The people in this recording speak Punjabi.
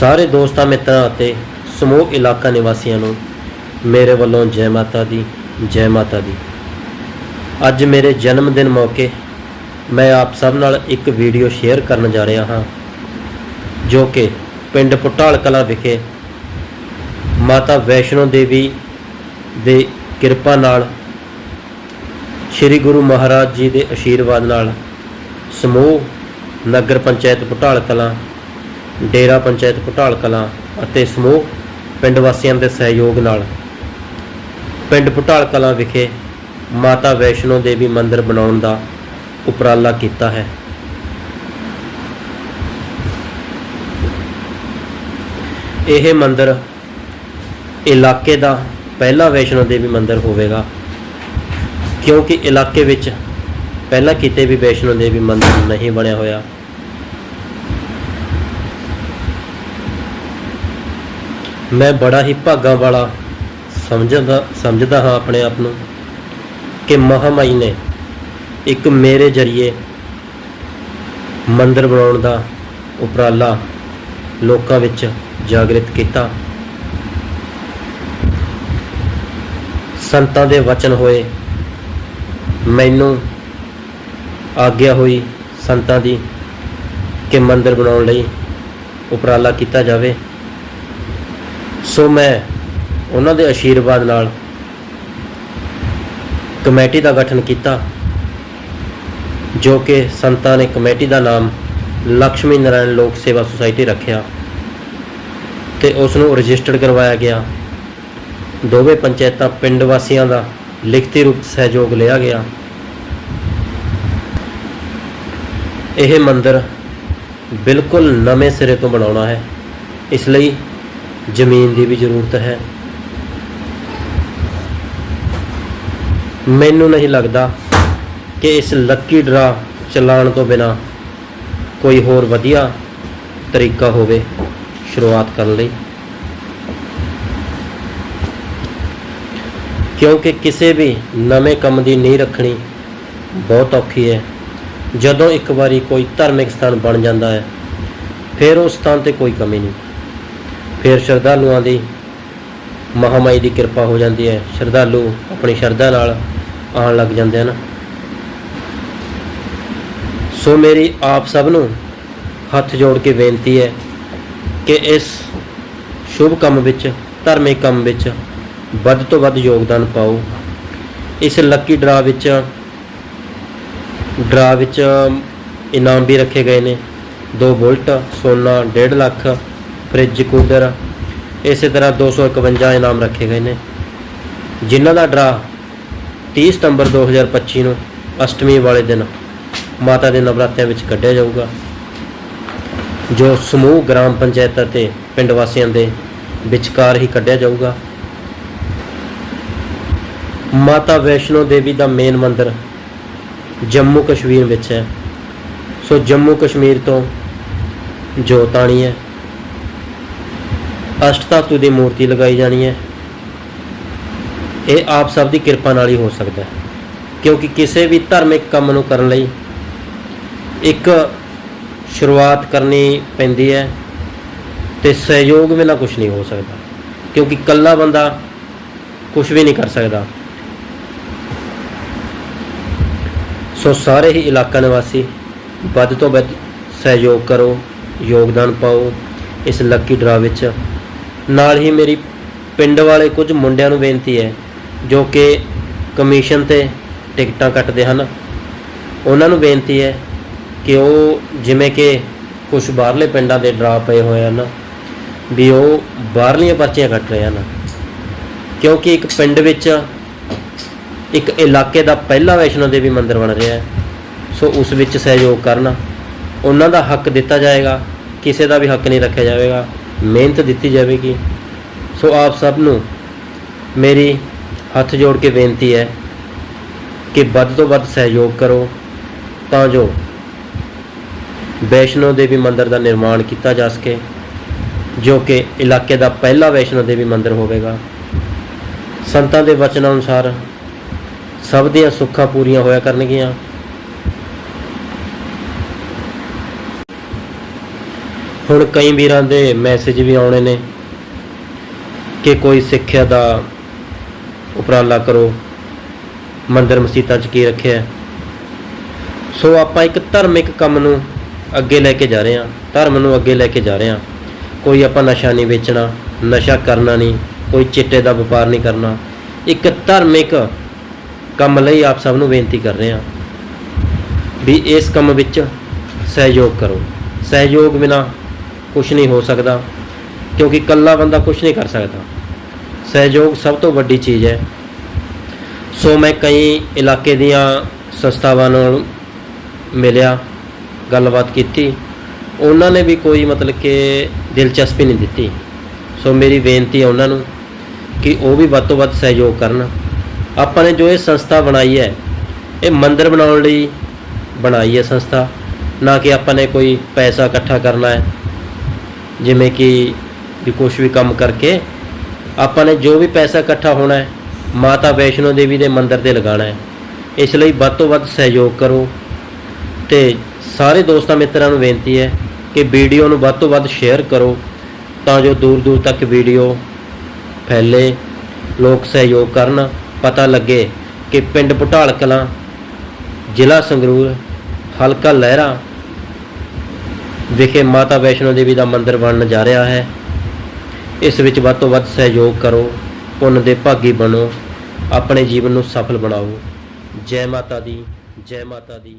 ਸਾਰੇ ਦੋਸਤਾਂ ਮਿੱਤਰਾਂ ਅਤੇ ਸਮੂਹ ਇਲਾਕਾ ਨਿਵਾਸੀਆਂ ਨੂੰ ਮੇਰੇ ਵੱਲੋਂ ਜੈ ਮਾਤਾ ਦੀ, ਜੈ ਮਾਤਾ ਦੀ। ਅੱਜ ਮੇਰੇ ਜਨਮ ਦਿਨ ਮੌਕੇ ਮੈਂ ਆਪ ਸਭ ਨਾਲ ਇੱਕ ਵੀਡੀਓ ਸ਼ੇਅਰ ਕਰਨ ਜਾ ਰਿਹਾ ਹਾਂ, ਜੋ ਕਿ ਪਿੰਡ ਪੁਟਾਲ ਕਲਾਂ ਵਿਖੇ ਮਾਤਾ ਵੈਸ਼ਨੋ ਦੇਵੀ ਦੇ ਕਿਰਪਾ ਨਾਲ ਸ੍ਰੀ ਗੁਰੂ ਮਹਾਰਾਜ ਜੀ ਦੇ ਆਸ਼ੀਰਵਾਦ ਨਾਲ ਸਮੂਹ ਨਗਰ ਪੰਚਾਇਤ ਪੁਟਾਲ ਕਲਾਂ ਡੇਰਾ ਪੰਚਾਇਤ ਪੁਟਾਲ ਕਲਾਂ ਅਤੇ ਸਮੂਹ ਪਿੰਡ ਵਾਸੀਆਂ ਦੇ ਸਹਿਯੋਗ ਨਾਲ ਪਿੰਡ ਪੁਟਾਲ ਕਲਾਂ ਵਿਖੇ ਮਾਤਾ ਵੈਸ਼ਨੋ ਦੇਵੀ ਮੰਦਿਰ ਬਣਾਉਣ ਦਾ ਉਪਰਾਲਾ ਕੀਤਾ ਹੈ। ਇਹ ਮੰਦਿਰ ਇਲਾਕੇ ਦਾ ਪਹਿਲਾ ਵੈਸ਼ਨੋ ਦੇਵੀ ਮੰਦਿਰ ਹੋਵੇਗਾ, ਕਿਉਂਕਿ ਇਲਾਕੇ ਵਿੱਚ ਪਹਿਲਾਂ ਕਿਤੇ ਵੀ ਵੈਸ਼ਨੋ ਦੇਵੀ ਮੰਦਿਰ ਨਹੀਂ ਬਣਿਆ ਹੋਇਆ। ਮੈਂ ਬੜਾ ਹੀ ਭਾਗਾਂ ਵਾਲਾ ਸਮਝਦਾ ਸਮਝਦਾ ਹਾਂ ਆਪਣੇ ਆਪ ਨੂੰ ਕਿ ਮਹਾਮਾਈ ਨੇ ਇੱਕ ਮੇਰੇ ਜਰੀਏ ਮੰਦਰ ਬਣਾਉਣ ਦਾ ਉਪਰਾਲਾ ਲੋਕਾਂ ਵਿੱਚ ਜਾਗਰਿਤ ਕੀਤਾ। ਸੰਤਾਂ ਦੇ ਵਚਨ ਹੋਏ, ਮੈਨੂੰ ਆਗਿਆ ਹੋਈ ਸੰਤਾਂ ਦੀ ਕਿ ਮੰਦਰ ਬਣਾਉਣ ਲਈ ਉਪਰਾਲਾ ਕੀਤਾ ਜਾਵੇ। ਸੋ ਮੈਂ ਉਹਨਾਂ ਦੇ ਆਸ਼ੀਰਵਾਦ ਨਾਲ ਕਮੇਟੀ ਦਾ ਗਠਨ ਕੀਤਾ, ਜੋ ਕਿ ਸੰਤਾਂ ਨੇ ਕਮੇਟੀ ਦਾ ਨਾਮ ਲక్ష్ਮੀ ਨਾਰਾਇਣ ਲੋਕ ਸੇਵਾ ਸੁਸਾਇਟੀ ਰੱਖਿਆ ਤੇ ਉਸ ਨੂੰ ਰਜਿਸਟਰਡ ਕਰਵਾਇਆ ਗਿਆ। ਦੋਵੇਂ ਪੰਚਾਇਤਾਂ ਪਿੰਡ ਵਾਸੀਆਂ ਦਾ ਲਿਖਤੀ ਰੂਪ ਸਹਿਯੋਗ ਲਿਆ ਗਿਆ। ਇਹ ਮੰਦਿਰ ਬਿਲਕੁਲ ਨਵੇਂ ਸਿਰੇ ਤੋਂ ਬਣਾਉਣਾ ਹੈ। ਇਸ ਲਈ ਜ਼ਮੀਨ ਦੀ ਵੀ ਜ਼ਰੂਰਤ ਹੈ। ਮੈਨੂੰ ਨਹੀਂ ਲੱਗਦਾ ਕਿ ਇਸ ਲੱਕੀ ਡਰਾ ਚਲਾਉਣ ਤੋਂ ਬਿਨਾ ਕੋਈ ਹੋਰ ਵਧੀਆ ਤਰੀਕਾ ਹੋਵੇ ਸ਼ੁਰੂਆਤ ਕਰਨ ਲਈ। ਕਿਉਂਕਿ ਕਿਸੇ ਵੀ ਨਵੇਂ ਕੰਮ ਦੀ ਨੀਂਹ ਰੱਖਣੀ ਬਹੁਤ ਔਖੀ ਹੈ। ਜਦੋਂ ਇੱਕ ਵਾਰੀ ਕੋਈ ਧਾਰਮਿਕ ਸਥਾਨ ਬਣ ਜਾਂਦਾ ਹੈ, ਫਿਰ ਉਸ ਸਥਾਨ ਤੇ ਕੋਈ ਕਮੀ ਨਹੀਂ। ਫਿਰ ਸ਼ਰਧਾਲੂਆਂ ਦੀ ਮਹਾਮਾਈ ਦੀ ਕਿਰਪਾ ਹੋ ਜਾਂਦੀ ਹੈ। ਸ਼ਰਧਾਲੂ ਆਪਣੀ ਸ਼ਰਧਾ ਨਾਲ ਆਉਣ ਲੱਗ ਜਾਂਦੇ ਹਨ। ਸੋ ਮੇਰੀ ਆਪ ਸਭ ਨੂੰ ਹੱਥ ਜੋੜ ਕੇ ਬੇਨਤੀ ਹੈ ਕਿ ਇਸ ਸ਼ੁਭ ਕੰਮ ਵਿੱਚ, ਧਾਰਮਿਕ ਕੰਮ ਵਿੱਚ ਵੱਧ ਤੋਂ ਵੱਧ ਯੋਗਦਾਨ ਪਾਓ। ਇਸ ਲੱਕੀ ਡਰਾ ਵਿੱਚ ਡਰਾ ਵਿੱਚ ਇਨਾਮ ਵੀ ਰੱਖੇ ਗਏ ਨੇ। ਦੋ ਬੁਲਟ, ਸੋਨਾ 1.5 ਲੱਖ ਫ੍ਰਿਜ, ਕੂਲਰ, ਇਸੇ ਤਰ੍ਹਾਂ 251 ਇਨਾਮ ਰੱਖੇ ਗਏ ਨੇ। ਜਿਨ੍ਹਾਂ ਦਾ ਡਰਾ 30 ਸਤੰਬਰ 2025 ਨੂੰ ਅਸ਼ਟਮੀ ਵਾਲੇ ਦਿਨ ਮਾਤਾ ਦੇ ਨਵਰਾਤਿਆਂ ਵਿੱਚ ਕੱਢਿਆ ਜਾਊਗਾ, ਜੋ ਸਮੂਹ ਗ੍ਰਾਮ ਪੰਚਾਇਤ ਅਤੇ ਪਿੰਡ ਵਾਸੀਆਂ ਦੇ ਵਿਚਕਾਰ ਹੀ ਕੱਢਿਆ ਜਾਊਗਾ। ਮਾਤਾ ਵੈਸ਼ਨੋ ਦੇਵੀ ਦਾ ਮੇਨ ਮੰਦਿਰ ਜੰਮੂ ਕਸ਼ਮੀਰ ਵਿੱਚ ਹੈ। ਸੋ ਜੰਮੂ ਕਸ਼ਮੀਰ ਤੋਂ ਜੋਤਾਣੀ ਹੈ। ਅਸ਼ਟ ਧਾਤੂ ਦੀ ਮੂਰਤੀ ਲਗਾਈ ਜਾਣੀ ਹੈ। ਇਹ ਆਪ ਸਭ ਦੀ ਕਿਰਪਾ ਨਾਲ ਹੀ ਹੋ ਸਕਦਾ ਹੈ, ਕਿਉਂਕਿ ਕਿਸੇ ਵੀ ਧਾਰਮਿਕ ਕੰਮ ਨੂੰ ਕਰਨ ਲਈ ਇੱਕ ਸ਼ੁਰੂਆਤ ਕਰਨੀ ਪੈਂਦੀ ਹੈ ਤੇ ਸਹਿਯੋਗ ਬਿਨਾਂ ਕੁਝ ਨਹੀਂ ਹੋ ਸਕਦਾ, ਕਿਉਂਕਿ ਇਕੱਲਾ ਬੰਦਾ ਕੁਝ ਵੀ ਨਹੀਂ ਕਰ ਸਕਦਾ। ਸੋ ਸਾਰੇ ਹੀ ਇਲਾਕਾ ਨਿਵਾਸੀ ਵੱਧ ਤੋਂ ਵੱਧ ਸਹਿਯੋਗ ਕਰੋ, ਯੋਗਦਾਨ ਪਾਓ, ਇਸ ਲੱਕੀ ਡਰਾ ਵਿੱਚ ਨਾਲ ਹੀ ਮੇਰੀ ਪਿੰਡ ਵਾਲੇ ਕੁਝ ਮੁੰਡਿਆਂ ਨੂੰ ਬੇਨਤੀ ਹੈ, ਜੋ ਕਿ ਕਮਿਸ਼ਨ ਤੇ ਟਿਕਟਾਂ ਕੱਟਦੇ ਹਨ, ਉਹਨਾਂ ਨੂੰ ਬੇਨਤੀ ਹੈ ਕਿ ਉਹ ਜਿਵੇਂ ਕਿ ਕੁਝ ਬਾਹਰਲੇ ਪਿੰਡਾਂ ਦੇ ਡਰਾ ਪਏ ਹੋਏ ਹਨ, ਵੀ ਉਹ ਬਾਹਰਲੀਆਂ ਪਰਚੀਆਂ ਕੱਟ ਰਹੇ ਹਨ। ਕਿਉਂਕਿ ਇੱਕ ਪਿੰਡ ਵਿੱਚ ਇੱਕ ਇਲਾਕੇ ਦਾ ਪਹਿਲਾ ਵੈਸ਼ਨੋ ਦੇਵੀ ਮੰਦਿਰ ਬਣ ਰਿਹਾ ਹੈ, ਸੋ ਉਸ ਵਿੱਚ ਸਹਿਯੋਗ ਕਰਨਾ, ਉਹਨਾਂ ਦਾ ਹੱਕ ਦਿੱਤਾ ਜਾਏਗਾ, ਕਿਸੇ ਦਾ ਵੀ ਹੱਕ ਨਹੀਂ ਰੱਖਿਆ ਜਾਵੇਗਾ। ਮਿਹਨਤ ਦਿੱਤੀ ਜਾਵੇਗੀ। ਸੋ ਆਪ ਸਭ ਨੂੰ ਮੇਰੀ ਹੱਥ ਜੋੜ ਕੇ ਬੇਨਤੀ ਹੈ ਕਿ ਵੱਧ ਤੋਂ ਵੱਧ ਸਹਿਯੋਗ ਕਰੋ, ਤਾਂ ਜੋ ਵੈਸ਼ਨੋ ਦੇਵੀ ਮੰਦਿਰ ਦਾ ਨਿਰਮਾਣ ਕੀਤਾ ਜਾ ਸਕੇ, ਜੋ ਕਿ ਇਲਾਕੇ ਦਾ ਪਹਿਲਾ ਵੈਸ਼ਨੋ ਦੇਵੀ ਮੰਦਿਰ ਹੋਵੇਗਾ। ਸੰਤਾਂ ਦੇ ਵਚਨ ਅਨੁਸਾਰ ਸਭ ਦੀਆਂ ਸੁੱਖਾਂ ਪੂਰੀਆਂ ਹੋਇਆ ਕਰਨਗੀਆਂ। ਹੁਣ ਕਈ ਵੀਰਾਂ ਦੇ ਮੈਸੇਜ ਵੀ ਆਉਣੇ ਨੇ ਕਿ ਕੋਈ ਸਿੱਖਿਆ ਦਾ ਉਪਰਾਲਾ ਕਰੋ, ਮੰਦਰ ਮਸੀਤਾਂ 'ਚ ਕੀ ਰੱਖਿਆ ਸੋ ਆਪਾਂ ਇੱਕ ਧਾਰਮਿਕ ਕੰਮ ਨੂੰ ਅੱਗੇ ਲੈ ਕੇ ਜਾ ਰਹੇ ਹਾਂ, ਧਰਮ ਨੂੰ ਅੱਗੇ ਲੈ ਕੇ ਜਾ ਰਹੇ ਹਾਂ। ਕੋਈ ਆਪਾਂ ਨਸ਼ਾ ਨਹੀਂ ਵੇਚਣਾ, ਨਸ਼ਾ ਕਰਨਾ ਨਹੀਂ, ਕੋਈ ਚਿੱਟੇ ਦਾ ਵਪਾਰ ਨਹੀਂ ਕਰਨਾ। ਇੱਕ ਧਾਰਮਿਕ ਕੰਮ ਲਈ ਆਪ ਸਭ ਨੂੰ ਬੇਨਤੀ ਕਰ ਰਹੇ ਹਾਂ ਵੀ ਇਸ ਕੰਮ ਵਿੱਚ ਸਹਿਯੋਗ ਕਰੋ। ਸਹਿਯੋਗ ਬਿਨਾ ਕੁਝ ਨਹੀਂ ਹੋ ਸਕਦਾ, ਕਿਉਂਕਿ ਇਕੱਲਾ ਬੰਦਾ ਕੁਝ ਨਹੀਂ ਕਰ ਸਕਦਾ। ਸਹਿਯੋਗ ਸਭ ਤੋਂ ਵੱਡੀ ਚੀਜ਼ ਹੈ। ਸੋ ਮੈਂ ਕਈ ਇਲਾਕੇ ਦੀਆਂ ਸੰਸਥਾਵਾਂ ਨਾਲ ਮਿਲਿਆ, ਗੱਲਬਾਤ ਕੀਤੀ। ਉਹਨਾਂ ਨੇ ਵੀ ਕੋਈ ਮਤਲਬ ਕਿ ਦਿਲਚਸਪੀ ਨਹੀਂ ਦਿੱਤੀ। ਸੋ ਮੇਰੀ ਬੇਨਤੀ ਹੈ ਉਹਨਾਂ ਨੂੰ ਕਿ ਉਹ ਵੀ ਵੱਧ ਤੋਂ ਵੱਧ ਸਹਿਯੋਗ ਕਰਨ। ਆਪਾਂ ਨੇ ਜੋ ਇਹ ਸੰਸਥਾ ਬਣਾਈ ਹੈ, ਇਹ ਮੰਦਿਰ ਬਣਾਉਣ ਲਈ ਬਣਾਈ ਹੈ ਸੰਸਥਾ। ਨਾ ਕਿ ਆਪਾਂ ਨੇ ਕੋਈ ਪੈਸਾ ਇਕੱਠਾ ਕਰਨਾ ਹੈ। ਜਿਵੇਂ ਕਿ ਵੀ ਕੁਝ ਵੀ ਕੰਮ ਕਰਕੇ ਆਪਾਂ ਨੇ ਜੋ ਵੀ ਪੈਸਾ ਇਕੱਠਾ ਹੋਣਾ ਹੈ, ਮਾਤਾ ਵੈਸ਼ਨੋ ਦੇਵੀ ਦੇ ਮੰਦਿਰ ਤੇ ਲਗਾਉਣਾ ਹੈ। ਇਸ ਲਈ ਵੱਧ ਤੋਂ ਵੱਧ ਸਹਿਯੋਗ ਕਰੋ ਤੇ ਸਾਰੇ ਦੋਸਤਾਂ ਮਿੱਤਰਾਂ ਨੂੰ ਬੇਨਤੀ ਹੈ ਕਿ ਵੀਡੀਓ ਨੂੰ ਵੱਧ ਤੋਂ ਵੱਧ ਸ਼ੇਅਰ ਕਰੋ ਤਾਂ ਜੋ ਦੂਰ ਦੂਰ ਤੱਕ ਵੀਡੀਓ ਫੈਲੇ, ਲੋਕ ਸਹਿਯੋਗ ਕਰਨ। ਪਤਾ ਲੱਗੇ ਕਿ ਪਿੰਡ ਭੁਟਾਲ ਕਲਾਂ, ਜ਼ਿਲ੍ਹਾ ਸੰਗਰੂਰ, ਹਲਕਾ ਲਹਿਰਾ ਵਿਖੇ ਮਾਤਾ ਵੈਸ਼ਨੋ ਦੇਵੀ ਦਾ ਮੰਦਿਰ ਬਣਨ ਜਾ ਰਿਹਾ ਹੈ। ਇਸ ਵਿੱਚ ਵੱਧ ਤੋਂ ਵੱਧ ਸਹਿਯੋਗ ਕਰੋ, ਪੁੰਨ ਦੇ ਭਾਗੀ ਬਣੋ, ਆਪਣੇ ਜੀਵਨ ਨੂੰ ਸਫਲ ਬਣਾਓ। ਜੈ ਮਾਤਾ ਦੀ, ਜੈ ਮਾਤਾ ਦੀ।